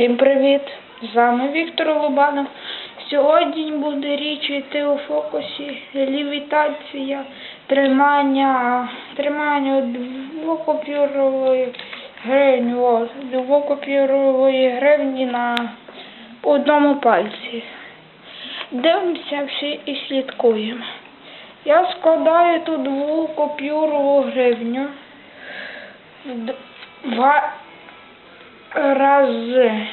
Всім привіт! З вами Віктор Лобанов. Сьогодні буде річ йти у фокусі лівітація, тримання, тримання двокопюрової гривні, о, гривні на одному пальці. Дивимося всі і слідкуємо. Я складаю ту двокопюрову гривню рази.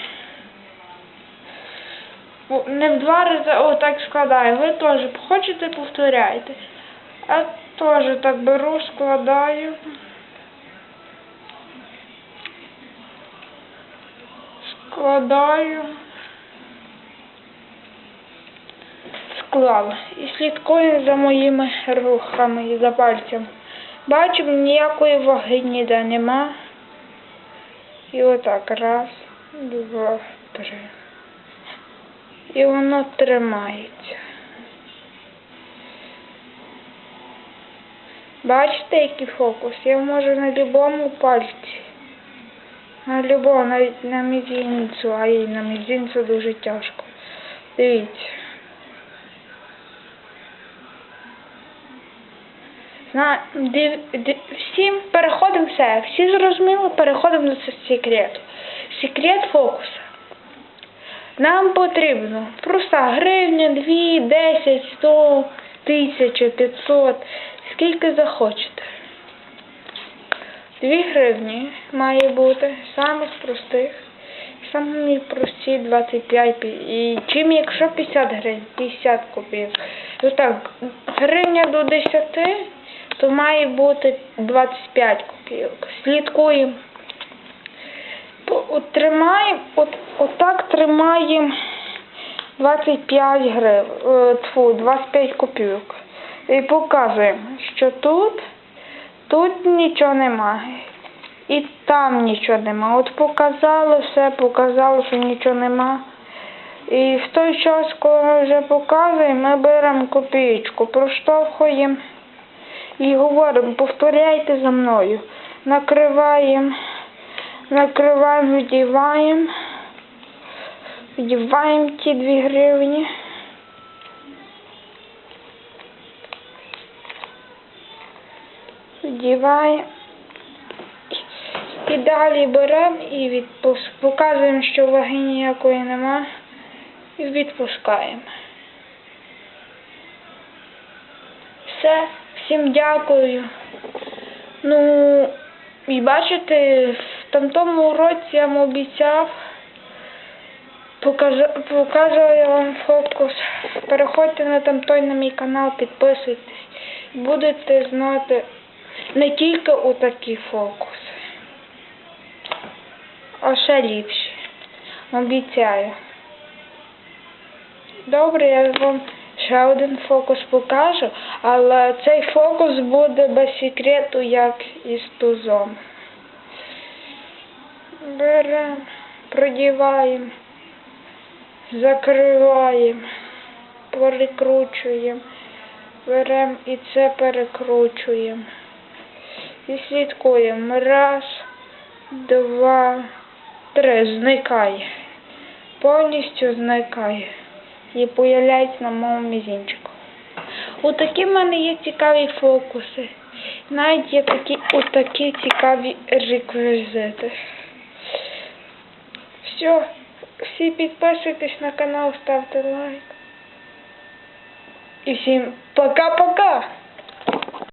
Не в два рази, а отак складаю. Ви теж хочете, повторяйте. Я теж так беру, складаю. Складаю. Склала. І слідкую за моїми рухами і за пальцем. Бачимо, ніякої ваги ніде нема. І отак. Раз, два, три. І воно тримається. Бачите, який фокус? Я можу на будь-якому пальці. На любому, навіть на мізинцю, а і на мізинцю дуже тяжко. Дивіться. На, див, див, всім переходимо все. Всі зрозуміли, переходимо до секрету. Секрет фокуса. Нам потрібно проста гривня, 2, 10, 100, 1000, 500, скільки захочете. 2 гривні має бути, самих простих. Самі прості 25 і чим якщо 50 гривень, 50 копійок. Ну так, гривня до 10, то має бути 25 копійок. Слідкуємо. Тримаємо, от, отак тримаємо 25 гривень, тьфу, 25 копійок. І показуємо, що тут, тут нічого немає. І там нічого нема. От показало все, показало, що нічого нема. І в той час, коли ми вже показуємо, ми беремо копійку, проштовхуємо і говоримо, повторяйте за мною. Накриваємо, накриваємо, вдіваємо, вдіваємо ті дві гривні. Вдіваємо. І далі беремо і показуємо, що ваги ніякої нема. І відпускаємо. Все, всім дякую. Ну, і бачите, в тамтому році я вам обіцяв, покажу, показую вам фокус. Переходьте на тамтой на мій канал, підписуйтесь. І будете знати не тільки отакі фокуси, а ще ліпші. Обіцяю. Добре, я вам ще один фокус покажу, але цей фокус буде без секрету, як із тузом. Беремо, продіваємо, закриваємо, перекручуємо, беремо і це перекручуємо. І слідкуємо. Раз, два, три. Зникає. Повністю зникає. І появляється на моєму мізинчику. Отакі в мене є цікаві фокуси. Навіть є такі отакі цікаві реквізити. Все. Всі підписуйтесь на канал, ставте лайк. І всім пока-пока!